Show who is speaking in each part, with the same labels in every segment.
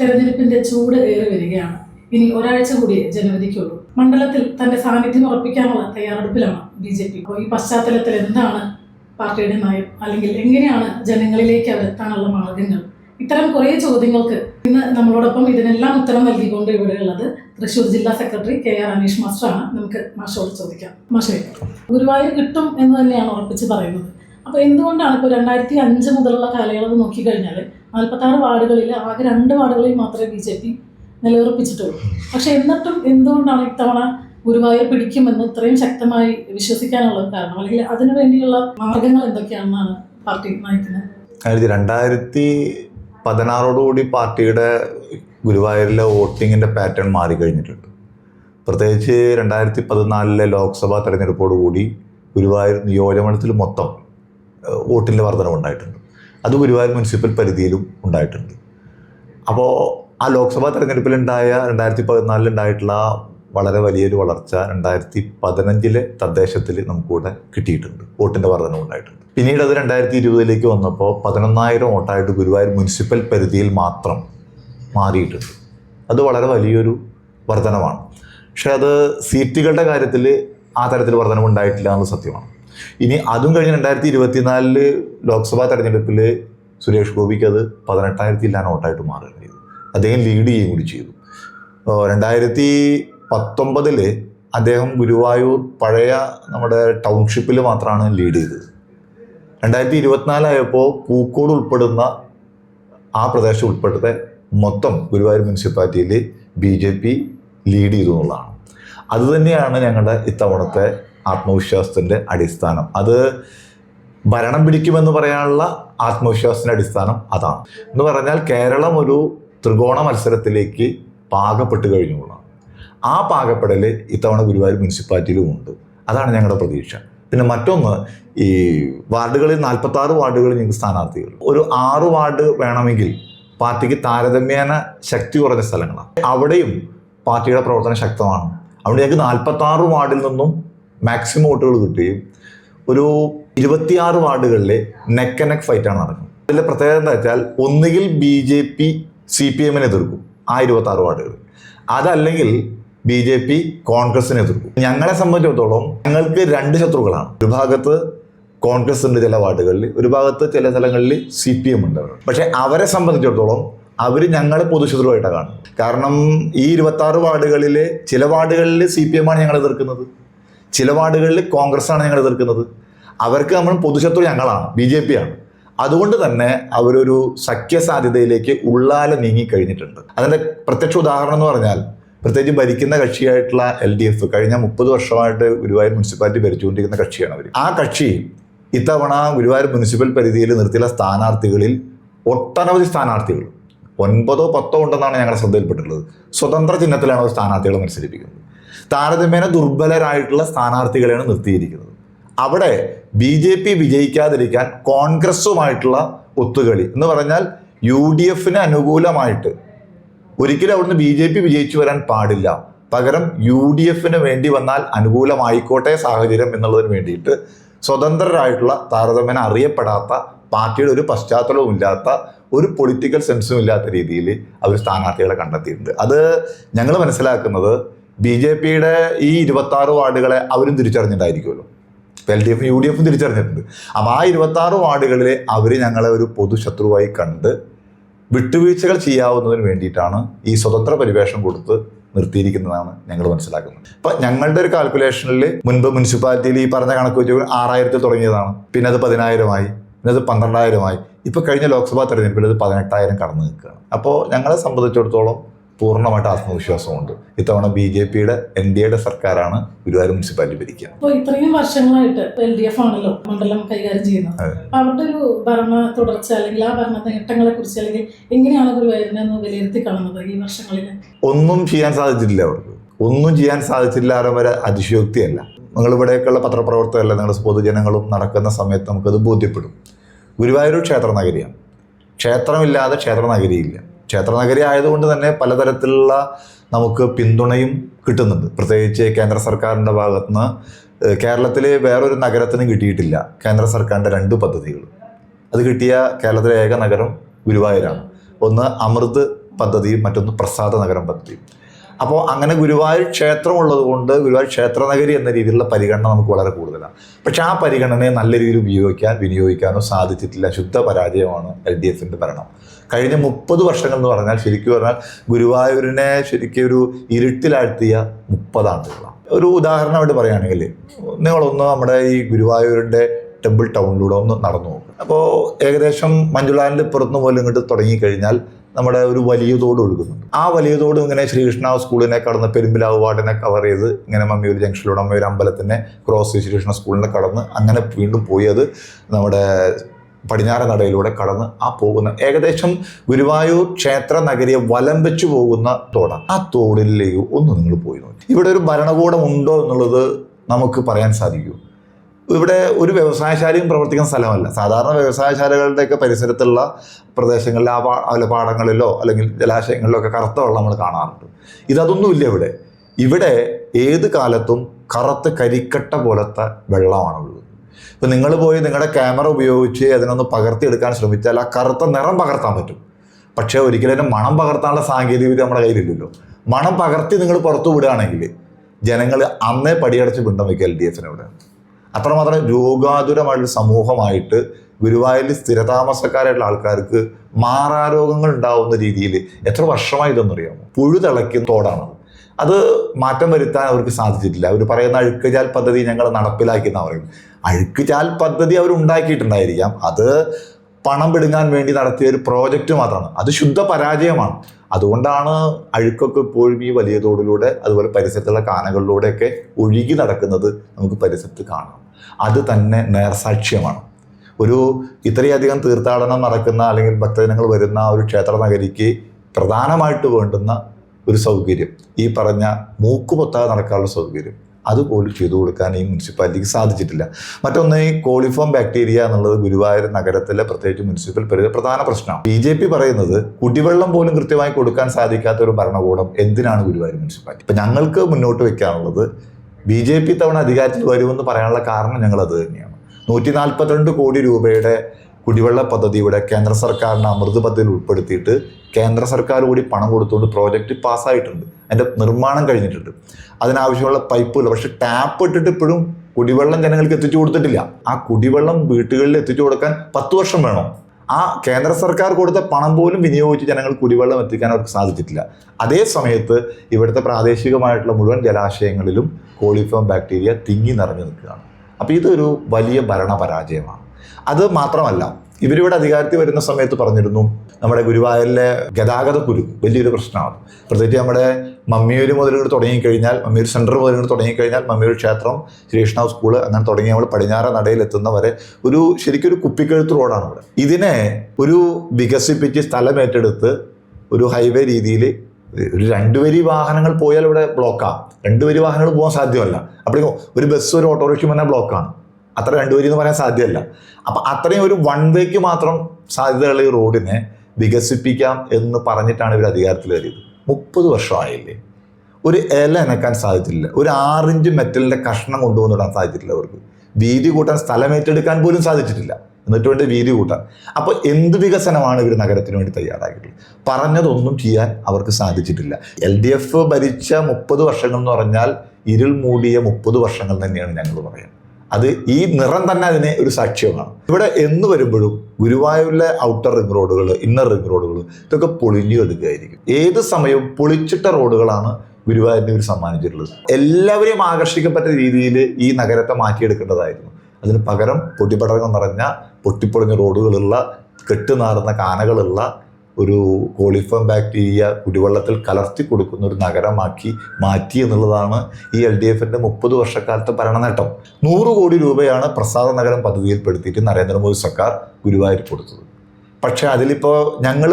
Speaker 1: തെരഞ്ഞെടുപ്പിന്റെ ചൂട് ഏറി വരികയാണ്. ഇനി ഒരാഴ്ച കൂടി ജനുവരിക്കുള്ളൂ മണ്ഡലത്തിൽ തന്റെ സാന്നിധ്യം ഉറപ്പിക്കാനുള്ള തയ്യാറെടുപ്പിലാണ് ബി ജെ പി. ഈ പശ്ചാത്തലത്തിൽ എന്താണ് പാർട്ടിയുടെ നയം? അല്ലെങ്കിൽ എങ്ങനെയാണ് ജനങ്ങളിലേക്ക് അവർ എത്താനുള്ള മാർഗങ്ങൾ? ഇത്തരം കുറേ ചോദ്യങ്ങൾക്ക് ഇന്ന് നമ്മളോടൊപ്പം ഇതിനെല്ലാം ഉത്തരം നൽകിക്കൊണ്ട് ഇവിടെയുള്ളത് തൃശൂർ ജില്ലാ സെക്രട്ടറി കെ ആർ അനീഷ് മാസ്റ്ററാണ്. നമുക്ക് മാഷോട് ചോദിക്കാം. മാഷേ ഗുരുവായൂർ കിട്ടും എന്ന് തന്നെയാണ് ഉറപ്പിച്ച് പറയുന്നത്. അപ്പോൾ എന്തുകൊണ്ടാണ് ഇപ്പോൾ രണ്ടായിരത്തി അഞ്ച് മുതലുള്ള കാലയളവ് നോക്കിക്കഴിഞ്ഞാൽ നാൽപ്പത്താറ് വാർഡുകളിൽ ആകെ രണ്ട് വാർഡുകളിൽ മാത്രമേ ബി ജെ പി നിലയുറപ്പിച്ചിട്ടുള്ളൂ. പക്ഷെ എന്നിട്ടും എന്തുകൊണ്ടാണ് ഇത്തവണ ഗുരുവായൂർ പിടിക്കുമെന്ന് ഇത്രയും ശക്തമായി വിശ്വസിക്കാനുള്ള കാരണം? അല്ലെങ്കിൽ അതിനു വേണ്ടിയുള്ള മാർഗങ്ങൾ എന്തൊക്കെയാണെന്നാണ് പാർട്ടി നയിക്കുന്നത്?
Speaker 2: ആയിരത്തി രണ്ടായിരത്തി പതിനാറോടുകൂടി പാർട്ടിയുടെ ഗുരുവായൂരിലെ വോട്ടിങ്ങിന്റെ പാറ്റേൺ മാറിക്കഴിഞ്ഞിട്ടുണ്ട്. പ്രത്യേകിച്ച് രണ്ടായിരത്തി പതിനാലിലെ ലോക്സഭാ തെരഞ്ഞെടുപ്പോടുകൂടി ഗുരുവായൂർ നിയോജകമണ്ഡലത്തിൽ മൊത്തം വോട്ടിന്റെ വർധനവുണ്ടായിട്ടുണ്ട് അത് ഗുരുവായൂർ മുനിസിപ്പൽ പരിധിയിലും ഉണ്ടായിട്ടുണ്ട്. അപ്പോൾ ആ ലോക്സഭാ തെരഞ്ഞെടുപ്പിലുണ്ടായ രണ്ടായിരത്തി പതിനാലിലുണ്ടായിട്ടുള്ള വളരെ വലിയൊരു വളർച്ച രണ്ടായിരത്തി പതിനഞ്ചിലെ തദ്ദേശത്തിൽ നമുക്കിവിടെ കിട്ടിയിട്ടുണ്ട്. വോട്ടിന്റെ വർധനം ഉണ്ടായിട്ടുണ്ട്. പിന്നീട് അത് രണ്ടായിരത്തി ഇരുപതിലേക്ക് വന്നപ്പോൾ പതിനൊന്നായിരം വോട്ടായിട്ട് ഗുരുവായൂർ മുനിസിപ്പൽ പരിധിയിൽ മാത്രം മാറിയിട്ടുണ്ട്. അത് വളരെ വലിയൊരു വർധനമാണ് പക്ഷേ അത് സീറ്റുകളുടെ കാര്യത്തിൽ ആ തരത്തിൽ വർധനം ഉണ്ടായിട്ടില്ല എന്നത് സത്യമാണ്. ഇനി അതും കഴിഞ്ഞ് രണ്ടായിരത്തി ഇരുപത്തിനാലിൽ ലോക്സഭാ തെരഞ്ഞെടുപ്പിൽ സുരേഷ് ഗോപിക്ക് അത് പതിനെട്ടായിരത്തി ഇല്ലാൻ വോട്ടായിട്ട് മാറുകയും ചെയ്തു. അദ്ദേഹം ലീഡ് ചെയ്യുകയും കൂടി ചെയ്തു. രണ്ടായിരത്തി പത്തൊമ്പതിൽ അദ്ദേഹം ഗുരുവായൂർ പഴയ നമ്മുടെ ടൗൺഷിപ്പിൽ മാത്രമാണ് ലീഡ് ചെയ്തത്. രണ്ടായിരത്തി ഇരുപത്തിനാലായപ്പോൾ പൂക്കോട് ഉൾപ്പെടുന്ന ആ പ്രദേശം ഉൾപ്പെടുത്ത മൊത്തം ഗുരുവായൂർ മുനിസിപ്പാലിറ്റിയിൽ ബി ജെ പി ലീഡ് ചെയ്തു എന്നുള്ളതാണ്. അതുതന്നെയാണ് ഞങ്ങളുടെ ഇത്തവണത്തെ ആത്മവിശ്വാസത്തിന്റെ അടിസ്ഥാനം. അത് ഭരണം പിടിക്കുമെന്ന് പറയാനുള്ള ആത്മവിശ്വാസത്തിന്റെ അടിസ്ഥാനം അതാണ്. എന്ന് പറഞ്ഞാൽ കേരളം ഒരു ത്രികോണ മത്സരത്തിലേക്ക് പാകപ്പെട്ട് കഴിഞ്ഞുകൊള്ളാം ആ പാകപ്പെടൽ ഇത്തവണ ഗുരുവായൂർ മുനിസിപ്പാലിറ്റിയിലും ഉണ്ട്. അതാണ് ഞങ്ങളുടെ പ്രതീക്ഷ. പിന്നെ മറ്റൊന്ന് ഈ വാർഡുകളിൽ നാൽപ്പത്തി ആറ് വാർഡുകളിൽ ഞങ്ങൾക്ക് സ്ഥാനാർത്ഥികൾ ഒരു ആറ് വാർഡ് വേണമെങ്കിൽ പാർട്ടിക്ക് താരതമ്യേന ശക്തി കുറഞ്ഞ സ്ഥലങ്ങളാണ്. അവിടെയും പാർട്ടിയുടെ പ്രവർത്തനം ശക്തമാണ്. അവിടെ ഞങ്ങൾക്ക് നാൽപ്പത്തി ആറ് വാർഡിൽ നിന്നും മാക്സിമം വോട്ടുകൾ കിട്ടുകയും ഒരു ഇരുപത്തിയാറ് വാർഡുകളിലെ നെക്ക് നെക്ക് ഫൈറ്റാണ് നടക്കുന്നത്. അതിന്റെ പ്രത്യേകത എന്താ വെച്ചാൽ ഒന്നുകിൽ B J P C P എമ്മിനെ എതിർക്കും ആ ഇരുപത്തി ആറ് വാർഡുകൾ. അതല്ലെങ്കിൽ ബി ജെ പി കോൺഗ്രസിനെ എതിർക്കും. ഞങ്ങളെ സംബന്ധിച്ചിടത്തോളം ഞങ്ങൾക്ക് രണ്ട് ശത്രുക്കളാണ്. ഒരു ഭാഗത്ത് കോൺഗ്രസ് ഉണ്ട് ചില വാർഡുകളിൽ ഒരു ഭാഗത്ത് ചില സ്ഥലങ്ങളിൽ സി പി എം ഉണ്ട്. പക്ഷെ അവരെ സംബന്ധിച്ചിടത്തോളം അവർ ഞങ്ങളെ പൊതുശത്രുവായിട്ടാണ് കാണുന്നത്. കാരണം ഈ ഇരുപത്തി ആറ് വാർഡുകളിലെ ചില വാർഡുകളിൽ സി പി എം ആണ് ഞങ്ങൾ എതിർക്കുന്നത്. ചില കോൺഗ്രസ് ആണ് ഞങ്ങൾ എതിർക്കുന്നത്. അവർക്ക് നമ്മൾ പൊതുശത്രു ഞങ്ങളാണ് ബി ജെ പി ആണ് അതുകൊണ്ട് തന്നെ അവരൊരു സഖ്യ സാധ്യതയിലേക്ക് ഉള്ളാലെ നീങ്ങിക്കഴിഞ്ഞിട്ടുണ്ട്. അതിന്റെ പ്രത്യക്ഷ ഉദാഹരണം എന്ന് പറഞ്ഞാൽ പ്രത്യേകിച്ച് ഭരിക്കുന്ന കക്ഷിയായിട്ടുള്ള എൽ ഡി എഫ് കഴിഞ്ഞ മുപ്പത് വർഷമായിട്ട് ഗുരുവായൂർ മുനിസിപ്പാലിറ്റി ഭരിച്ചുകൊണ്ടിരിക്കുന്ന കക്ഷിയാണ് അവർ ആ കക്ഷി ഇത്തവണ ഗുരുവായൂർ മുനിസിപ്പൽ പരിധിയിൽ നിർത്തിയുള്ള സ്ഥാനാർത്ഥികളിൽ ഒട്ടനവധി സ്ഥാനാർത്ഥികൾ. ഒൻപതോ പത്തോ ഉണ്ടെന്നാണ് ഞങ്ങളുടെ ശ്രദ്ധയിൽപ്പെട്ടിട്ടുള്ളത്. സ്വതന്ത്ര ചിഹ്നത്തിലാണ് അവർ സ്ഥാനാർത്ഥികളെ മത്സരിപ്പിക്കുന്നത്. താരതമ്യേന ദുർബലരായിട്ടുള്ള സ്ഥാനാർത്ഥികളെയാണ് നിർത്തിയിരിക്കുന്നത്. അവിടെ ബി ജെ പി വിജയിക്കാതിരിക്കാൻ കോൺഗ്രസുമായിട്ടുള്ള ഒത്തുകളി എന്ന് പറഞ്ഞാൽ യു ഡി എഫിന് അനുകൂലമായിട്ട് ഒരിക്കലും അവിടുന്ന് ബി ജെ പി വിജയിച്ചു വരാൻ പാടില്ല. പകരം യു ഡി എഫിന് വേണ്ടി വന്നാൽ അനുകൂലമായിക്കോട്ടെ സാഹചര്യം എന്നുള്ളതിന് വേണ്ടിയിട്ട് സ്വതന്ത്രരായിട്ടുള്ള താരതമ്യേന അറിയപ്പെടാത്ത പാർട്ടിയുടെ ഒരു പശ്ചാത്തലവും ഇല്ലാത്ത ഒരു പൊളിറ്റിക്കൽ സെൻസും ഇല്ലാത്ത രീതിയിൽ അവർ സ്ഥാനാർത്ഥികളെ കണ്ടെത്തിയിട്ടുണ്ട്. അത് ഞങ്ങൾ മനസ്സിലാക്കുന്നത് ബി ജെ പിയുടെ ഈ ഇരുപത്തി ആറ് വാർഡുകളെ അവരും തിരിച്ചറിഞ്ഞിട്ടായിരിക്കുമല്ലോ. എൽ ഡി എഫും യു ഡി എഫും തിരിച്ചറിഞ്ഞിട്ടുണ്ട്. അപ്പോൾ ആ ഇരുപത്തി ആറ് വാർഡുകളിൽ അവർ ഞങ്ങളെ ഒരു പൊതുശത്രുവായി കണ്ട് വിട്ടുവീഴ്ചകൾ ചെയ്യാവുന്നതിന് വേണ്ടിയിട്ടാണ് ഈ സ്വതന്ത്ര പരിവേഷം കൊടുത്ത് നിർത്തിയിരിക്കുന്നതാണ് ഞങ്ങൾ മനസ്സിലാക്കുന്നത്. അപ്പൊ ഞങ്ങളുടെ ഒരു കാൽക്കുലേഷനിൽ മുൻപ് മുനിസിപ്പാലിറ്റിയിൽ ഈ പറഞ്ഞ കണക്ക് വെച്ച് ആറായിരത്തിൽ തുടങ്ങിയതാണ്. പിന്നെ അത് പതിനായിരമായി പിന്നെ അത് പന്ത്രണ്ടായിരമായി. ഇപ്പോൾ കഴിഞ്ഞ ലോക്സഭാ തെരഞ്ഞെടുപ്പിൽ അത് പതിനെട്ടായിരം കടന്നു നിൽക്കുകയാണ്. അപ്പോൾ ഞങ്ങളെ സംബന്ധിച്ചിടത്തോളം പൂർണമായിട്ട് ആത്മവിശ്വാസമുണ്ട്. ഇത്തവണ ബി ജെ പിയുടെ എൻ ഡി എയുടെ സർക്കാരാണ് ഗുരുവായൂർ മുനിസിപ്പാലിറ്റി ഭരിക്കുക.
Speaker 1: അപ്പോൾ ഇത്രയും വർഷങ്ങളായിട്ട് എൽ ഡി എഫ് ആണല്ലോ മണ്ഡലം കൈകാര്യം ചെയ്യുന്നത്. അവരുടെ ഒരു ഭരണ തുടർച്ച അല്ലെങ്കിൽ ആ ഭരണ നേട്ടങ്ങളെ കുറിച്ച് അല്ലെങ്കിൽ എങ്ങനെയാണ് ഗുരുവായൂരിനെ വിലയിരുത്തി കാണുന്നത് ഈ വർഷങ്ങളിൽ
Speaker 2: ഒന്നും ചെയ്യാൻ സാധിച്ചിട്ടില്ല അവർക്ക് ഒന്നും ചെയ്യാൻ സാധിച്ചില്ല വരെ അതിശയോക്തിയല്ല. നിങ്ങൾ ഇവിടെയൊക്കെയുള്ള പത്രപ്രവർത്തകരല്ല നിങ്ങളുടെ പൊതുജനങ്ങളും നടക്കുന്ന സമയത്ത് നമുക്കത് ബോധ്യപ്പെടും. ഗുരുവായൂർ ക്ഷേത്ര നഗരിയാണ്. ക്ഷേത്രമില്ലാതെ ക്ഷേത്ര നഗരിയില്ല. ക്ഷേത്ര നഗരി ആയതുകൊണ്ട് തന്നെ പലതരത്തിലുള്ള നമുക്ക് പിന്തുണയും കിട്ടുന്നുണ്ട്. പ്രത്യേകിച്ച് കേന്ദ്ര സർക്കാരിന്റെ ഭാഗത്തുനിന്ന് നിന്ന് കേരളത്തിലെ വേറൊരു നഗരത്തിനും കിട്ടിയിട്ടില്ല. കേന്ദ്ര സർക്കാരിന്റെ രണ്ട് പദ്ധതികൾ. അത് കിട്ടിയ കേരളത്തിലെ ഏക നഗരം ഗുരുവായൂരാണ്. ഒന്ന് അമൃത് പദ്ധതിയും മറ്റൊന്ന് പ്രസാദ നഗരം പദ്ധതിയും. അപ്പോൾ അങ്ങനെ ഗുരുവായൂർ ക്ഷേത്രം ഉള്ളത് കൊണ്ട് ഗുരുവായൂർ ക്ഷേത്രനഗരി എന്ന രീതിയിലുള്ള പരിഗണന നമുക്ക് വളരെ കൂടുതലാണ്. പക്ഷേ ആ പരിഗണനയെ നല്ല രീതിയിൽ ഉപയോഗിക്കാൻ വിനിയോഗിക്കാനോ സാധിച്ചിട്ടില്ല. ശുദ്ധ പരാജയമാണ് എൽ ഡി എഫിന്റെ ഭരണം. കഴിഞ്ഞ മുപ്പത് വർഷങ്ങൾ എന്ന് പറഞ്ഞാൽ ശരിക്കും പറഞ്ഞാൽ ഗുരുവായൂരിനെ ശരിക്കും ഒരു ഇരുട്ടിലാഴ്ത്തിയ മുപ്പതാണ്ടുകളാണ് ഒരു ഉദാഹരണമായിട്ട് പറയുകയാണെങ്കിൽ നിങ്ങളൊന്ന് നമ്മുടെ ഈ ഗുരുവായൂരിന്റെ ടെമ്പിൾ ടൗണിലൂടെ ഒന്ന് നടന്നു നോക്കും. അപ്പോൾ ഏകദേശം മഞ്ജുളാലിന്റെ പുറത്തുനിന്ന് പോലും ഇങ്ങോട്ട് തുടങ്ങിക്കഴിഞ്ഞാൽ നമ്മുടെ ഒരു വലിയ തോട് ഒഴുകുന്നുണ്ട് ആ വലിയ തോട് ഇങ്ങനെ ശ്രീകൃഷ്ണ സ്കൂളിനെ കടന്ന് പെരുമ്പിലാവ് വാർഡിനെ കവർ ചെയ്ത് ഇങ്ങനെ മമ്മിയൂർ ജംഗ്ഷനിലൂടെ ഒരു അമ്പലത്തിനെ ക്രോസ് ശ്രീകൃഷ്ണ സ്കൂളിനെ കടന്ന് അങ്ങനെ വീണ്ടും പോയി. അത് നമ്മുടെ പടിഞ്ഞാറ നടയിലൂടെ കടന്ന് ആ പോകുന്ന ഏകദേശം ഗുരുവായൂർ ക്ഷേത്ര നഗരിയെ വലം വെച്ച് പോകുന്ന തോടാണ് ആ തോടിലേക്ക് ഒന്ന് നിങ്ങൾ പോയി നോക്കി. ഇവിടെ ഒരു ഭരണകൂടം ഉണ്ടോ എന്നുള്ളത് നമുക്ക് പറയാൻ സാധിക്കൂ ഇവിടെ ഒരു വ്യവസായശാലയും പ്രവർത്തിക്കുന്ന സ്ഥലമല്ല. സാധാരണ വ്യവസായശാലകളുടെയൊക്കെ പരിസരത്തുള്ള പ്രദേശങ്ങളിൽ ആ അല്ല പാടങ്ങളിലോ അല്ലെങ്കിൽ ജലാശയങ്ങളിലോ ഒക്കെ കറുത്ത വെള്ളം നമ്മൾ കാണാറുണ്ട്. ഇതൊന്നുമില്ല ഇവിടെ. ഇവിടെ ഏത് കാലത്തും കറുത്ത കരിക്കട്ട പോലത്തെ വെള്ളമാണുള്ളത് ഇപ്പം നിങ്ങൾ പോയി നിങ്ങളുടെ ക്യാമറ ഉപയോഗിച്ച് അതിനൊന്ന് പകർത്തിയെടുക്കാൻ ശ്രമിച്ചാൽ ആ കറുത്ത നിറം പകർത്താൻ പറ്റും. പക്ഷേ ഒരിക്കലും അതിന്റെ മണം പകർത്താനുള്ള സാങ്കേതികവിദ്യ നമ്മുടെ കയ്യിലില്ലല്ലോ. മണം പകർത്തി നിങ്ങൾ പുറത്തു വിടുകയാണെങ്കിൽ ജനങ്ങൾ അന്നേ പടിയടച്ച് പിണ്ടം വയ്ക്കുക എൽ ഡി അത്രമാത്രം രോഗാതുരമായിട്ടുള്ള സമൂഹമായിട്ട് ഗുരുവായൂരിൽ സ്ഥിരതാമസക്കാരായിട്ടുള്ള ആൾക്കാർക്ക് മാറാരോഗങ്ങൾ ഉണ്ടാവുന്ന രീതിയിൽ എത്ര വർഷമായി ഇതൊന്നറിയാമോ പുഴു തിളയ്ക്കുന്ന തോടാണ്. അത് മാറ്റം വരുത്താൻ അവർക്ക് സാധിച്ചിട്ടില്ല. അവർ പറയുന്ന അഴുക്കുചാൽ പദ്ധതി ഞങ്ങൾ നടപ്പിലാക്കിയെന്നാണ് പറയുന്നത്. അഴുക്കുചാൽ പദ്ധതി അവർ ഉണ്ടാക്കിയിട്ടുണ്ടായിരിക്കാം. അത് പണം പിടുങ്ങാൻ വേണ്ടി നടത്തിയ ഒരു പ്രോജക്റ്റ് മാത്രമാണ്. അത് ശുദ്ധ പരാജയമാണ്. അതുകൊണ്ടാണ് അഴുക്കൊക്കെ ഇപ്പോഴും ഈ വലിയ തോടിലൂടെ അതുപോലെ പരിസരത്തുള്ള കാനകളിലൂടെയൊക്കെ ഒഴുകി നടക്കുന്നത് നമുക്ക് പരിസരത്ത് കാണാം. അത് തന്നെ നേർസാക്ഷ്യമാണ്. ഒരു ഇത്രയധികം തീർത്ഥാടനം നടക്കുന്ന അല്ലെങ്കിൽ ഭക്തജനങ്ങൾ വരുന്ന ഒരു ക്ഷേത്ര നഗരിക്ക് പ്രധാനമായിട്ട് വേണ്ടുന്ന ഒരു സൗകര്യം ഈ പറഞ്ഞ മൂക്കുപൊത്താതെ നടക്കാനുള്ള സൗകര്യം അതുപോലും ചെയ്തു കൊടുക്കാൻ ഈ മുനിസിപ്പാലിറ്റിക്ക് സാധിച്ചിട്ടില്ല. മറ്റൊന്ന് ഈ കോളിഫോം ബാക്ടീരിയ എന്നുള്ളത് ഗുരുവായൂർ നഗരത്തിലെ പ്രത്യേകിച്ച് മുനിസിപ്പൽ പരിധി പ്രധാന പ്രശ്നമാണ്. ബി ജെ പി പറയുന്നത് കുടിവെള്ളം പോലും കൃത്യമായി കൊടുക്കാൻ സാധിക്കാത്ത ഒരു ഭരണകൂടം എന്തിനാണ് ഗുരുവായൂർ മുനിസിപ്പാലിറ്റി? ഇപ്പം ഞങ്ങൾക്ക് മുന്നോട്ട് വെക്കാനുള്ളത് ബി ജെ പി തവണ അധികാരത്തിൽ വരുമെന്ന് പറയാനുള്ള കാരണം ഞങ്ങൾ അത് തന്നെയാണ്. നൂറ്റി നാൽപ്പത്തിരണ്ട് കോടി രൂപയുടെ കുടിവെള്ള പദ്ധതിയുടെ കേന്ദ്ര സർക്കാരിന്റെ അമൃത് പദ്ധതിയിൽ ഉൾപ്പെടുത്തിയിട്ട് കേന്ദ്ര സർക്കാർ കൂടി പണം കൊടുത്തുകൊണ്ട് പ്രോജക്റ്റ് പാസ്സായിട്ടുണ്ട്. അതിന്റെ നിർമ്മാണം കഴിഞ്ഞിട്ടുണ്ട്. അതിനാവശ്യമുള്ള പൈപ്പുകൾ പക്ഷെ ടാപ്പ് ഇട്ടിട്ട് ഇപ്പോഴും കുടിവെള്ളം ജനങ്ങൾക്ക് എത്തിച്ചു കൊടുത്തിട്ടില്ല. ആ കുടിവെള്ളം വീട്ടുകളിൽ എത്തിച്ചു കൊടുക്കാൻ പത്ത് വർഷം വേണം? ആ കേന്ദ്ര സർക്കാർ കൊടുത്ത പണം പോലും വിനിയോഗിച്ച് ജനങ്ങൾ കുടിവെള്ളം എത്തിക്കാൻ അവർക്ക് സാധിച്ചിട്ടില്ല. അതേ സമയത്ത് ഇവിടുത്തെ പ്രാദേശികമായിട്ടുള്ള മുഴുവൻ ജലാശയങ്ങളിലും കോളിഫോം ബാക്ടീരിയ തിങ്ങി നിറഞ്ഞു നിൽക്കുകയാണ്. അപ്പോൾ ഇതൊരു വലിയ ഭരണപരാജയമാണ്. അത് മാത്രമല്ല ഇവരിവിടെ അധികാരത്തിൽ വരുന്ന സമയത്ത് പറഞ്ഞിരുന്നു നമ്മുടെ ഗുരുവായൂരിലെ ഗതാഗത കുരുക്ക് വലിയൊരു പ്രശ്നമാണ്. പ്രത്യേകിച്ച് നമ്മുടെ മമ്മിയൂർ മുതൽ ഇങ്ങോട്ട് തുടങ്ങിക്കഴിഞ്ഞാൽ മമ്മിയൂർ സെന്റർ മുതൽ ഇങ്ങോട്ട് തുടങ്ങിക്കഴിഞ്ഞാൽ മമ്മിയൂർ ക്ഷേത്രം ശ്രീകൃഷ്ണ സ്കൂൾ അങ്ങനെ തുടങ്ങി നമ്മൾ പടിഞ്ഞാറ നടയിൽ എത്തുന്നവരെ ഒരു ശരിക്കും ഒരു കുപ്പിക്കഴുത്ത് റോഡാണ് ഇവിടെ. ഇതിനെ ഒരു വികസിപ്പിച്ച് സ്ഥലമേറ്റെടുത്ത് ഒരു ഹൈവേ രീതിയിൽ ഒരു രണ്ട് വരി വാഹനങ്ങൾ പോയാൽ ഇവിടെ ബ്ലോക്കാണ് രണ്ട് വരി വാഹനങ്ങൾ പോകാൻ സാധ്യമല്ല. അപ്പോഴേക്കും ഒരു ബസ് ഒരു ഓട്ടോറിക്ഷ പറഞ്ഞാൽ ബ്ലോക്കാണ്. അത്ര രണ്ട് വരി എന്ന് പറയാൻ സാധ്യമല്ല. അപ്പം അത്രയും ഒരു വൺ വേക്ക് മാത്രം സാധ്യതയുള്ള ഈ റോഡിനെ വികസിപ്പിക്കാം എന്ന് പറഞ്ഞിട്ടാണ് ഇവർ അധികാരത്തിൽ കയറിയത് മുപ്പത് വർഷമായില്ലേ? ഒരു ഇല അനക്കാൻ സാധിച്ചില്ല ഒരു ആറിഞ്ച് മെറ്റലിന്റെ കഷ്ണം കൊണ്ടുവന്നിടാൻ സാധിച്ചിട്ടില്ല അവർക്ക്. വീതി കൂട്ടാൻ സ്ഥലം ഏറ്റെടുക്കാൻ പോലും സാധിച്ചിട്ടില്ല. എന്നിട്ട് വേണ്ടി വീതി കൂട്ടാൻ. അപ്പോൾ എന്ത് വികസനമാണ് ഇവർ നഗരത്തിന് വേണ്ടി തയ്യാറാക്കിയിട്ടുള്ളത്? പറഞ്ഞതൊന്നും ചെയ്യാൻ അവർക്ക് സാധിച്ചിട്ടില്ല. എൽ ഡി എഫ് ഭരിച്ച മുപ്പത് വർഷങ്ങൾ എന്ന് പറഞ്ഞാൽ ഇരുൾ മൂടിയ മുപ്പത് വർഷങ്ങൾ തന്നെയാണ് ഞങ്ങൾ പറയുന്നത്. അത് ഈ നിറം തന്നെ അതിനെ ഒരു സാക്ഷ്യമാണ്. ഇവിടെ എന്ന് വരുമ്പോഴും ഗുരുവായൂരിലെ ഔട്ടർ റിംഗ് റോഡുകൾ ഇന്നർ റിംഗ് റോഡുകൾ ഇതൊക്കെ പൊളിഞ്ഞു എടുക്കുകയായിരിക്കും ഏത് സമയവും പൊളിച്ചിട്ട റോഡുകളാണ് ഗുരുവായൂരിനെ ഒരു സമ്മാനിച്ചിട്ടുള്ളത്. എല്ലാവരെയും ആകർഷിക്കപ്പെട്ട രീതിയിൽ ഈ നഗരത്തെ മാറ്റിയെടുക്കേണ്ടതായിരുന്നു. അതിന് പകരം പൊട്ടിപ്പടക്കം നിറഞ്ഞ പൊട്ടിപ്പൊളിഞ്ഞ റോഡുകളുള്ള കെട്ടുനാറുന്ന കാനകളുള്ള ഒരു കോളിഫോം ബാക്ടീരിയ കുടിവെള്ളത്തിൽ കലർത്തി കൊടുക്കുന്ന ഒരു നഗരമാക്കി മാറ്റി എന്നുള്ളതാണ് ഈ എൽ ഡി എഫിന്റെ മുപ്പത് വർഷക്കാലത്തെ ഭരണനേട്ടം. നൂറ് കോടി രൂപയാണ് പ്രസാദ നഗരം പദ്ധതിയിൽപ്പെടുത്തിയിട്ട് നരേന്ദ്രമോദി സർക്കാർ ഗുരുവായൂർ കൊടുത്തത്. പക്ഷേ അതിലിപ്പോൾ ഞങ്ങൾ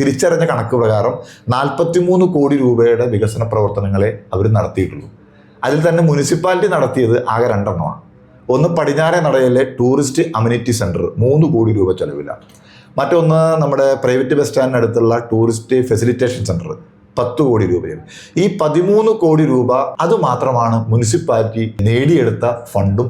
Speaker 2: തിരിച്ചറിഞ്ഞ കണക്ക് പ്രകാരം നാൽപ്പത്തിമൂന്ന് കോടി രൂപയുടെ വികസന പ്രവർത്തനങ്ങളെ അവർ നടത്തിയിട്ടുള്ളൂ. അതിൽ തന്നെ മുനിസിപ്പാലിറ്റി നടത്തിയത് ആകെ രണ്ടെണ്ണമാണ്. ഒന്ന് പടിഞ്ഞാറെ നടയിലെ ടൂറിസ്റ്റ് അമ്യൂണിറ്റി സെന്റർ മൂന്ന് കോടി രൂപ ചെലവിലാണ്. മറ്റൊന്ന് നമ്മുടെ പ്രൈവറ്റ് ബസ് സ്റ്റാൻഡിനടുത്തുള്ള ടൂറിസ്റ്റ് ഫെസിലിറ്റേഷൻ സെന്റർ പത്ത് കോടി രൂപയാണ് ഈ പതിമൂന്ന് കോടി രൂപ അത് മാത്രമാണ് മുനിസിപ്പാലിറ്റി നേടിയെടുത്ത ഫണ്ടും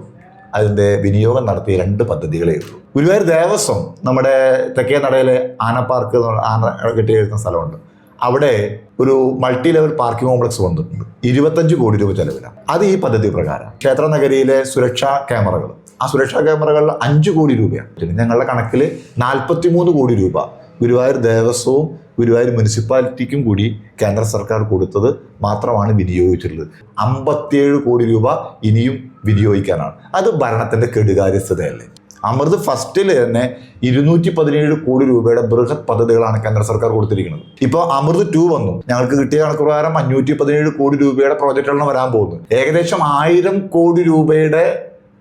Speaker 2: അതിന്റെ വിനിയോഗം നടത്തിയ രണ്ട് പദ്ധതികളേ ഉള്ളൂ. ഗുരുവായൂർ ദേവസ്വം നമ്മുടെ തെക്കേ നടയിലെ ആന പാർക്ക് ആന കെട്ടി എഴുതുന്ന സ്ഥലമുണ്ട്. അവിടെ ഒരു മൾട്ടി ലെവൽ പാർക്കിംഗ് കോംപ്ലക്സ് വന്നിട്ടുണ്ട്. ഇരുപത്തഞ്ച് കോടി രൂപ ചെലവിലാണ്. അത് ഈ പദ്ധതി പ്രകാരം ക്ഷേത്ര നഗരിയിലെ സുരക്ഷാ ക്യാമറകൾ ആ സുരക്ഷാ ക്യാമറകളിൽ അഞ്ച് കോടി രൂപയാണ്. ഞങ്ങളുടെ കണക്കിൽ നാൽപ്പത്തി മൂന്ന് കോടി രൂപ ഗുരുവായൂർ ദേവസ്വവും ഗുരുവായൂർ മുനിസിപ്പാലിറ്റിക്കും കൂടി കേന്ദ്ര സർക്കാർ കൊടുത്തത് മാത്രമാണ് വിനിയോഗിച്ചിട്ടുള്ളത്. അമ്പത്തിയേഴ് കോടി രൂപ ഇനിയും വിനിയോഗിക്കാനാണ്. അത് ഭരണത്തിന്റെ കെടുകാര്യസ്ഥതയല്ലേ. അമൃത് ഫസ്റ്റിൽ തന്നെ ഇരുന്നൂറ്റി പതിനേഴ് കോടി രൂപയുടെ ബൃഹത് പദ്ധതികളാണ് കേന്ദ്ര സർക്കാർ കൊടുത്തിരിക്കുന്നത്. ഇപ്പോൾ അമൃത് ടു വന്നു. ഞങ്ങൾക്ക് കിട്ടിയ കണക്ക് പ്രകാരം അഞ്ഞൂറ്റി പതിനേഴ് കോടി രൂപയുടെ പ്രോജക്റ്റുകളാണ് വരാൻ പോകുന്നത്. ഏകദേശം ആയിരം കോടി രൂപയുടെ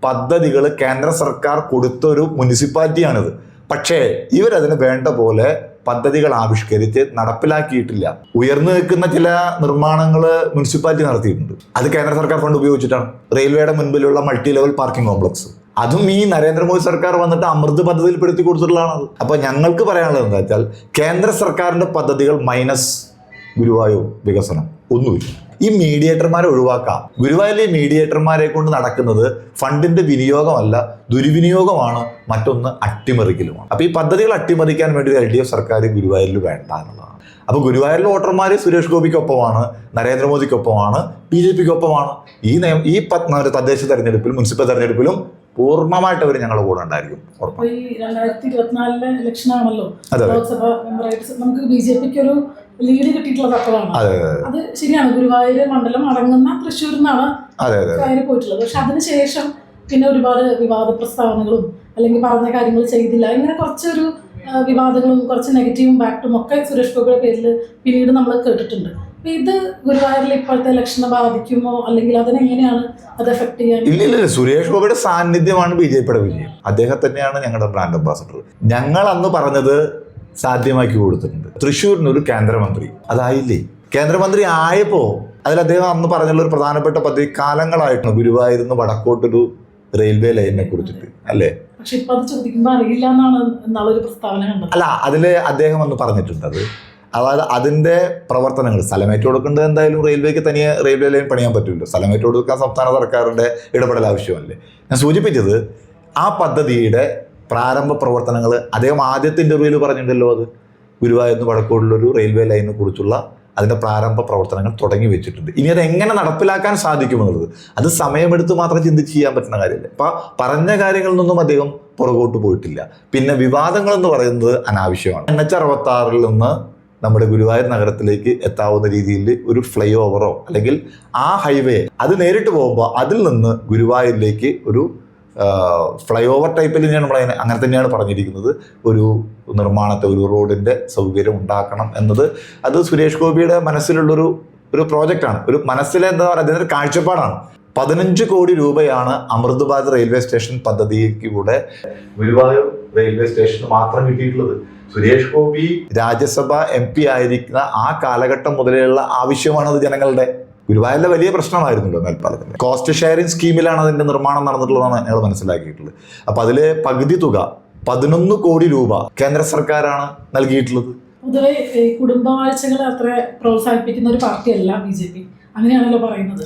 Speaker 2: പദ്ധതികൾ കേന്ദ്ര സർക്കാർ കൊടുത്തൊരു മുനിസിപ്പാലിറ്റിയാണിത്. പക്ഷേ ഇവരതിന് വേണ്ട പോലെ പദ്ധതികൾ ആവിഷ്കരിച്ച് നടപ്പിലാക്കിയിട്ടില്ല. ഉയർന്നു നിൽക്കുന്ന ചില നിർമ്മാണങ്ങൾ മുനിസിപ്പാലിറ്റി നടത്തിയിട്ടുണ്ട്. അത് കേന്ദ്ര സർക്കാർ ഫണ്ട് ഉപയോഗിച്ചിട്ടാണ്. റെയിൽവേയുടെ മുൻപിലുള്ള മൾട്ടി ലെവൽ പാർക്കിംഗ് കോംപ്ലക്സ്. അതും ഈ നരേന്ദ്രമോദി സർക്കാർ വന്നിട്ട് അമൃത് പദ്ധതിയിൽ പെടുത്തി കൊടുത്തിട്ടുള്ളതാണ് അപ്പോൾ ഞങ്ങൾക്ക് പറയാനുള്ളത് എന്താ വെച്ചാൽ കേന്ദ്ര സർക്കാരിന്റെ പദ്ധതികൾ മൈനസ് ഗുരുവായൂർ വികസനം. ഒന്നുമില്ല. ഈ മീഡിയേറ്റർമാരെ ഒഴിവാക്കാം. ഗുരുവായൂരിലെ മീഡിയേറ്റർമാരെ കൊണ്ട് നടക്കുന്നത് ഫണ്ടിന്റെ വിനിയോഗമല്ല ദുർവിനിയോഗമാണ് മറ്റൊന്ന് അട്ടിമറിക്കലുമാണ്. അപ്പൊ ഈ പദ്ധതികൾ അട്ടിമറിക്കാൻ വേണ്ടി എൽ ഡി എഫ് സർക്കാർ ഗുരുവായൂരിൽ വേണ്ട എന്നുള്ളതാണ്. അപ്പൊ ഗുരുവായൂരിലെ വോട്ടർമാർ സുരേഷ് ഗോപിക്കൊപ്പമാണ് നരേന്ദ്രമോദിക്കൊപ്പമാണ് ബി ജെ പിക്കൊപ്പമാണ്. ഈ നയം ഈ തദ്ദേശ തെരഞ്ഞെടുപ്പിലും മുനിസിപ്പൽ തെരഞ്ഞെടുപ്പിലും പൂർണമായിട്ട് അവർ ഞങ്ങളുടെ കൂടെ ഉണ്ടായിരിക്കും.
Speaker 1: രണ്ടായിരത്തി ഇരുപത്തിനാലിലെ ഇലക്ഷൻ ആണല്ലോ. ലോക്സഭ നമുക്ക് ബി ജെ പിക്ക് ഒരു ലീഡ് കിട്ടിയിട്ടുള്ളത് അപ്പോഴാണ്.
Speaker 2: അതെ
Speaker 1: ശരിയാണ്. ഗുരുവായൂർ മണ്ഡലം അടങ്ങുന്ന തൃശ്ശൂരിൽ നിന്നാണ് പോയിട്ടുള്ളത്. പക്ഷെ അതിനുശേഷം പിന്നെ ഒരുപാട് വിവാദ പ്രസ്താവനകളും അല്ലെങ്കിൽ പറഞ്ഞ കാര്യങ്ങൾ ചെയ്തില്ല. ഇങ്ങനെ കുറച്ചൊരു വിവാദങ്ങളും കുറച്ച് നെഗറ്റീവും ബാക്ടും ഒക്കെ സുരേഷ് ഗോപിയുടെ പേരിൽ പിന്നീട് നമ്മൾ കേട്ടിട്ടുണ്ട്. ഇത് ഇപ്പോഴത്തെ ഇലക്ഷനെ ബാധിക്കുമോ? അല്ലെങ്കിൽ അതിനെങ്ങനെയാണ് അത് എഫക്ട് ചെയ്യാൻ?
Speaker 2: ഇല്ല ഇല്ല ഇല്ല. സുരേഷ് ഗോപിയുടെ സാന്നിധ്യമാണ് ബി ജെ പിയുടെ വിജയം. അദ്ദേഹം തന്നെയാണ് ഞങ്ങളുടെ ബ്രാൻഡ് അംബാസഡർ. ഞങ്ങൾ അന്ന് പറഞ്ഞത് സാധ്യമാക്കി കൊടുത്തിട്ടുണ്ട്. തൃശ്ശൂരിന് ഒരു കേന്ദ്രമന്ത്രി. അതായില്ലേ? കേന്ദ്രമന്ത്രി ആയപ്പോ അതിൽ അദ്ദേഹം അന്ന് പറഞ്ഞുള്ള ഒരു പ്രധാനപ്പെട്ട പദ്ധതി കാലങ്ങളായിട്ടാണ് ഗുരുവായൂരുന്ന് വടക്കോട്ടൊരു റെയിൽവേ ലൈനിനെ കുറിച്ചിട്ട് അല്ലേ?
Speaker 1: പക്ഷെ ഇപ്പൊ അത് ചോദിക്കുമ്പോൾ അറിയില്ല എന്നാണ് പ്രസ്താവന കണ്ടത്.
Speaker 2: അല്ല അതിൽ അദ്ദേഹം അന്ന് പറഞ്ഞിട്ടുണ്ട് അത് അതായത് അതിന്റെ പ്രവർത്തനങ്ങൾ സ്ഥലമേറ്റ് കൊടുക്കേണ്ടത് എന്തായാലും റെയിൽവേക്ക് തനിയെ റെയിൽവേ ലൈൻ പണിയാൻ പറ്റില്ല. സ്ഥലമേറ്റ് കൊടുക്കാൻ സംസ്ഥാന സർക്കാരിന്റെ ഇടപെടൽ ആവശ്യമല്ലേ? ഞാൻ സൂചിപ്പിച്ചത് ആ പദ്ധതിയുടെ പ്രാരംഭ പ്രവർത്തനങ്ങൾ അദ്ദേഹം ആദ്യത്തെ ഇന്റർവ്യൂവിൽ പറഞ്ഞിട്ടുണ്ടല്ലോ അത്. ഗുരുവായൂരിന്ന് വടക്കോടുള്ളൊരു റെയിൽവേ ലൈനിനെ കുറിച്ചുള്ള അതിന്റെ പ്രാരംഭ പ്രവർത്തനങ്ങൾ തുടങ്ങി വെച്ചിട്ടുണ്ട്. ഇനി അത് എങ്ങനെ നടപ്പിലാക്കാൻ സാധിക്കുമെന്നുള്ളത്. അത് സമയമെടുത്ത് മാത്രം ചിന്തിച്ച് ചെയ്യാൻ പറ്റുന്ന കാര്യമല്ല. അപ്പൊ പറഞ്ഞ കാര്യങ്ങളിൽ നിന്നും അദ്ദേഹം പുറകോട്ട് പോയിട്ടില്ല. പിന്നെ വിവാദങ്ങൾ എന്ന് പറയുന്നത് അനാവശ്യമാണ്. എൻ എച്ച് അറുപത്താറിൽ നിന്ന് നമ്മുടെ ഗുരുവായൂർ നഗരത്തിലേക്ക് എത്താവുന്ന രീതിയിൽ ഒരു ഫ്ലൈ ഓവറോ അല്ലെങ്കിൽ ആ ഹൈവേ അത് നേരിട്ട് പോകുമ്പോൾ അതിൽ നിന്ന് ഗുരുവായൂരിലേക്ക് ഒരു ഫ്ലൈ ഓവർ ടൈപ്പിൽ തന്നെയാണ് നമ്മൾ അതിനെ അങ്ങനെ തന്നെയാണ് പറഞ്ഞിരിക്കുന്നത്. ഒരു നിർമ്മാണത്തെ ഒരു റോഡിന്റെ സൗകര്യം ഉണ്ടാക്കണം എന്നത്. അത് സുരേഷ് ഗോപിയുടെ മനസ്സിലുള്ളൊരു ഒരു പ്രോജക്റ്റാണ് ഒരു മനസ്സിലെ എന്താ പറയുക അതിന്റെ കാഴ്ചപ്പാടാണ്. പതിനഞ്ച് കോടി രൂപയാണ് അമൃത്ബാദ് റെയിൽവേ സ്റ്റേഷൻ പദ്ധതിക്കൂടെ ഗുരുവായൂർ റെയിൽവേ സ്റ്റേഷന് മാത്രം കിട്ടിയിട്ടുള്ളത്. സുരേഷ് ഗോപി രാജ്യസഭ എം പി ആയിരിക്കുന്ന ആ കാലഘട്ടം മുതലുള്ള ആവശ്യമാണത് ജനങ്ങളുടെ. ഗുരുവായൂരിലെ വലിയ പ്രശ്നമായിരുന്നല്ലോ മേൽപ്പാലത്തിന് കോസ്റ്റ് ഷെയറിംഗ് സ്കീമിലാണ് അതിന്റെ നിർമ്മാണം നടന്നിട്ടുള്ളതാണ് ഞങ്ങൾ മനസ്സിലാക്കിയിട്ടുള്ളത്. അപ്പൊ അതിലെ പകുതി തുക പതിനൊന്ന് കോടി രൂപ കേന്ദ്ര സർക്കാരാണ് നൽകിയിട്ടുള്ളത്.
Speaker 1: പൊതുവെ ഈ കുടുംബവാഴ്ചകളെ അത്ര പ്രോത്സാഹിപ്പിക്കുന്ന ഒരു പാർട്ടിയല്ല ബി ജെ പി. അങ്ങനെയാണല്ലോ പറയുന്നത്.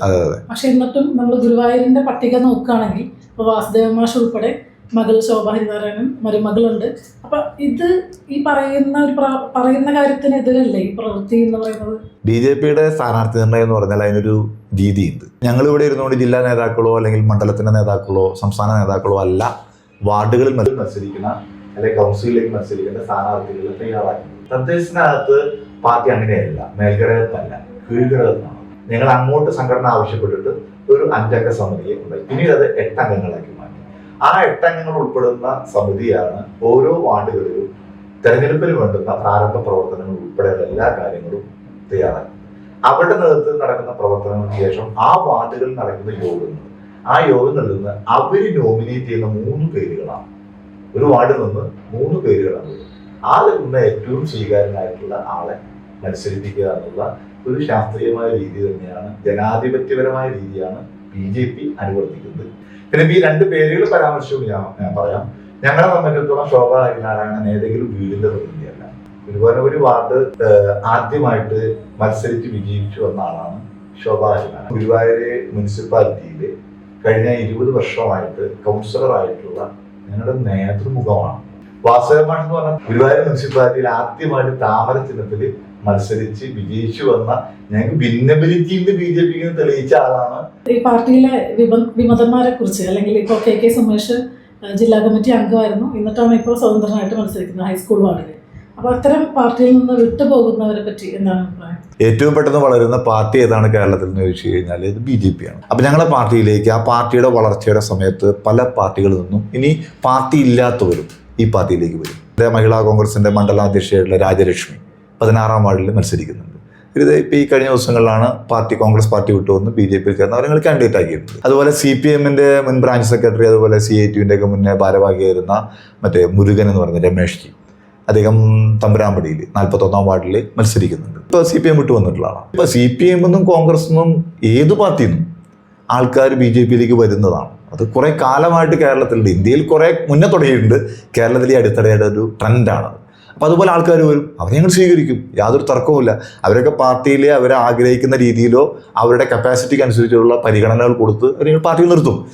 Speaker 1: പക്ഷെ എന്നിട്ടും നമ്മൾ ഗുരുവായൂരിന്റെ പട്ടിക നോക്കുകയാണെങ്കിൽ ഇപ്പോൾ വാസുദേവ മാഷ് ഉൾപ്പെടെ മകൾ ശോഭ ഹരിനാരായണൻ മരുമകളുണ്ട് അപ്പൊ ഇത് ഈ പറയുന്ന ഒരു പറയുന്ന കാര്യത്തിനെതിരല്ലേ ഈ പ്രവൃത്തി എന്ന് പറയുന്നത്?
Speaker 2: ബി ജെ പിയുടെ സ്ഥാനാർത്ഥി നിർണയം എന്ന് പറഞ്ഞാൽ അതിനൊരു രീതിയുണ്ട്. ഞങ്ങൾ ഇവിടെ ഇരുന്നുകൊണ്ട് ജില്ലാ നേതാക്കളോ അല്ലെങ്കിൽ മണ്ഡലത്തിന്റെ നേതാക്കളോ സംസ്ഥാന നേതാക്കളോ അല്ല വാർഡുകളിൽ മത്സ- മത്സരിക്കുന്ന അല്ലെങ്കിൽ കൗൺസിലിലേക്ക് മത്സരിക്കുന്ന സ്ഥാനാർത്ഥികളെ തയ്യാറാക്കി. തദ്ദേശത്തിനകത്ത് പാർട്ടി അങ്ങനെയല്ല മേൽഘടകത്തല്ല കീഴ്ഘടകത്താണ്. ഞങ്ങൾ അങ്ങോട്ട് സംഘടന ആവശ്യപ്പെട്ടിട്ട് ഒരു അഞ്ചംഗ സമിതിയെ ഉണ്ടായി പിന്നീട് അത് മാറ്റി ആ എട്ടംഗങ്ങൾ ഉൾപ്പെടുന്ന സമിതിയാണ് ഓരോ വാർഡുകളിലും തെരഞ്ഞെടുപ്പിന് വേണ്ടുന്ന പ്രാരംഭ പ്രവർത്തനങ്ങൾ ഉൾപ്പെടെയുള്ള എല്ലാ കാര്യങ്ങളും തയ്യാറാക്കി. അവരുടെ നേതൃത്വത്തിൽ നടക്കുന്ന പ്രവർത്തനങ്ങൾക്ക് ശേഷം ആ വാർഡുകളിൽ നടക്കുന്ന യോഗങ്ങൾ. ആ യോഗങ്ങളിൽ നിന്ന് അവർ നോമിനേറ്റ് ചെയ്യുന്ന മൂന്ന് പേരുകളാണ്. ഒരു വാർഡിൽ നിന്ന് മൂന്ന് പേരുകളാണ്. ആ നിന്ന് ഏറ്റവും സ്വീകാര്യനായിട്ടുള്ള ആളെ മത്സരിപ്പിക്കുക എന്നുള്ള ഒരു ശാസ്ത്രീയമായ രീതി തന്നെയാണ് ജനാധിപത്യപരമായ രീതിയാണ് ബി ജെ പി അനുവർത്തിക്കുന്നത്. പിന്നെ ഈ രണ്ട് പേരുകൾ പരാമർശിച്ചുകൊണ്ട് ഞാൻ പറയാം. ഞങ്ങളെ സംബന്ധിച്ചിടത്തോളം ശോഭ ഹരിനാരായണൻ ഏതെങ്കിലും വീടിന്റെ പ്രതിനിധിയല്ല. ഒരുപോലെ ഒരു വാർഡ് ആദ്യമായിട്ട് മത്സരിച്ച് വിജയിച്ചു വന്ന ആളാണ് ശോഭ ഹരിനാരായണൻ. ഗുരുവായൂര് മുനിസിപ്പാലിറ്റിയിൽ കഴിഞ്ഞ ഇരുപത് വർഷമായിട്ട് കൗൺസിലർ ആയിട്ടുള്ള ഞങ്ങളുടെ നേതൃമുഖമാണ്. എന്ന് പറഞ്ഞാൽ ഗുരുവായൂർ മുനിസിപ്പാലിറ്റിയിൽ ആദ്യമായിട്ട് താമര ചിഹ്നത്തിൽ മത്സരിച്ച് വിജയിച്ചു വന്ന ഞങ്ങൾക്ക് ഭിന്നബിലിറ്റി ഉണ്ട് ബി ജെ പിക്ക് തെളിയിച്ച ആളാണ്.
Speaker 1: ഈ പാർട്ടിയിലെ വിമതന്മാരെ കുറിച്ച് അല്ലെങ്കിൽ ഇപ്പോൾ കെ കെ സുമേഷ് ജില്ലാ കമ്മിറ്റി അംഗമായിരുന്നു. എന്നിട്ടാണ് ഇപ്പോൾ സ്വതന്ത്രനായിട്ട് മത്സരിക്കുന്നത് ഹൈസ്കൂൾ വാർഡിൽ. അപ്പോൾ അത്തരം പാർട്ടിയിൽ നിന്ന് വിട്ടുപോകുന്നവരെ പറ്റി എന്താണ് അഭിപ്രായം?
Speaker 2: ഏറ്റവും പെട്ടെന്ന് വളരുന്ന പാർട്ടി ഏതാണ് കേരളത്തിൽ എന്ന് ചോദിച്ചു കഴിഞ്ഞാൽ ഇത് ബി ജെ പി ആണ് അപ്പം ഞങ്ങളുടെ പാർട്ടിയിലേക്ക് ആ പാർട്ടിയുടെ വളർച്ചയുടെ സമയത്ത് പല പാർട്ടികളിൽ നിന്നും ഇനി പാർട്ടി ഇല്ലാത്തവരും ഈ പാർട്ടിയിലേക്ക് വരും. മഹിളാ കോൺഗ്രസിന്റെ മണ്ഡലാധ്യക്ഷയായിട്ടുള്ള രാജലക്ഷ്മി. പതിനാറാം വാർഡിൽ മത്സരിക്കുന്നുണ്ട്. ഇത് ഇപ്പോൾ ഈ കഴിഞ്ഞ ദിവസങ്ങളിലാണ് പാർട്ടി കോൺഗ്രസ് പാർട്ടി വിട്ടു വന്ന് ബി ജെ പിയിൽ ചേർന്ന് അവരെ കാൻഡിഡേറ്റ് ആക്കിയിട്ടുണ്ട് അതുപോലെ സി പി എമ്മിന്റെ മുൻ ബ്രാഞ്ച് സെക്രട്ടറി അതുപോലെ സി ഐ ടിന്റെ ഒക്കെ മുന്നേ ഭാരവാഹിയായിരുന്ന മറ്റേ മുരുകൻ എന്ന് പറയുന്ന രമേഷ് ജി അദ്ദേഹം തമ്പുരാമ്പടിയിൽ നാൽപ്പത്തൊന്നാം വാർഡിൽ മത്സരിക്കുന്നുണ്ട്. ഇപ്പോൾ സി പി എം വിട്ടു വന്നിട്ടുള്ളതാണ്. ഇപ്പോൾ സി പി എമ്മെന്നും കോൺഗ്രസ്സെന്നും ഏത് പാർട്ടിയിൽ നിന്നും ആൾക്കാർ ബി ജെ പിയിലേക്ക് വരുന്നതാണ്. അത് കുറേ കാലമായിട്ട് കേരളത്തിലുണ്ട്. ഇന്ത്യയിൽ കുറേ മുന്നേ തുടങ്ങിയിട്ടുണ്ട്. കേരളത്തിലെ അടുത്തിടെയുടെ ഒരു ട്രെൻഡാണ് അപ്പോൾ അതുപോലെ ആൾക്കാർ വരും. അവരെ ഞങ്ങൾ സ്വീകരിക്കും. യാതൊരു തർക്കവുമില്ല. അവരൊക്കെ പാർട്ടിയിൽ അവരെ ആഗ്രഹിക്കുന്ന രീതിയിലോ അവരുടെ കപ്പാസിറ്റിക്ക് അനുസരിച്ചുള്ള പരിഗണനകൾ കൊടുത്ത് അവർ ഞങ്ങൾ പാർട്ടിയിൽ നിർത്തും.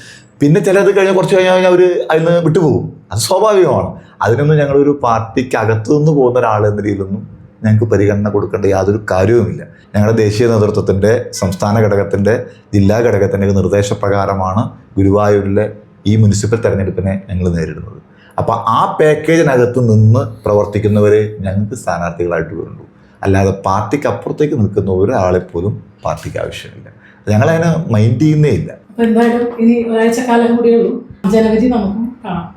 Speaker 2: പിന്നെ ചിലത് കഴിഞ്ഞ് കുറച്ച് കഴിഞ്ഞ് കഴിഞ്ഞാൽ അവർ അതിൽ നിന്ന് വിട്ടുപോകും. അത് സ്വാഭാവികമാണ്. അതിനൊന്നും ഞങ്ങളൊരു പാർട്ടിക്ക് അകത്തുനിന്ന് പോകുന്ന ഒരാൾ എന്ന രീതിയിലൊന്നും ഞങ്ങൾക്ക് പരിഗണന കൊടുക്കേണ്ട യാതൊരു കാര്യവുമില്ല. ഞങ്ങളുടെ ദേശീയ നേതൃത്വത്തിന്റെ സംസ്ഥാന ഘടകത്തിന്റെ ജില്ലാ ഘടകത്തിന്റെ നിർദ്ദേശപ്രകാരമാണ് ഗുരുവായൂരിലെ ഈ മുനിസിപ്പൽ തെരഞ്ഞെടുപ്പിനെ ഞങ്ങൾ നേരിടുന്നത്. അപ്പോൾ ആ പാക്കേജിനകത്ത് നിന്ന് പ്രവർത്തിക്കുന്നവരെ ഞങ്ങൾക്ക് സ്ഥാനാർത്ഥികളായിട്ട് വരുള്ളൂ അല്ലാതെ പാർട്ടിക്ക് അപ്പുറത്തേക്ക് നിൽക്കുന്ന ഒരാളെ പോലും പാർട്ടിക്ക് ആവശ്യമില്ല. ഞങ്ങളതിനെ മൈൻഡ് ചെയ്യുന്നേ ഇല്ല.
Speaker 1: എന്തായാലും ഇനി ഒരാഴ്ച കാലം കൂടിയുള്ളൂ നമുക്ക് നമുക്കും കാണാം.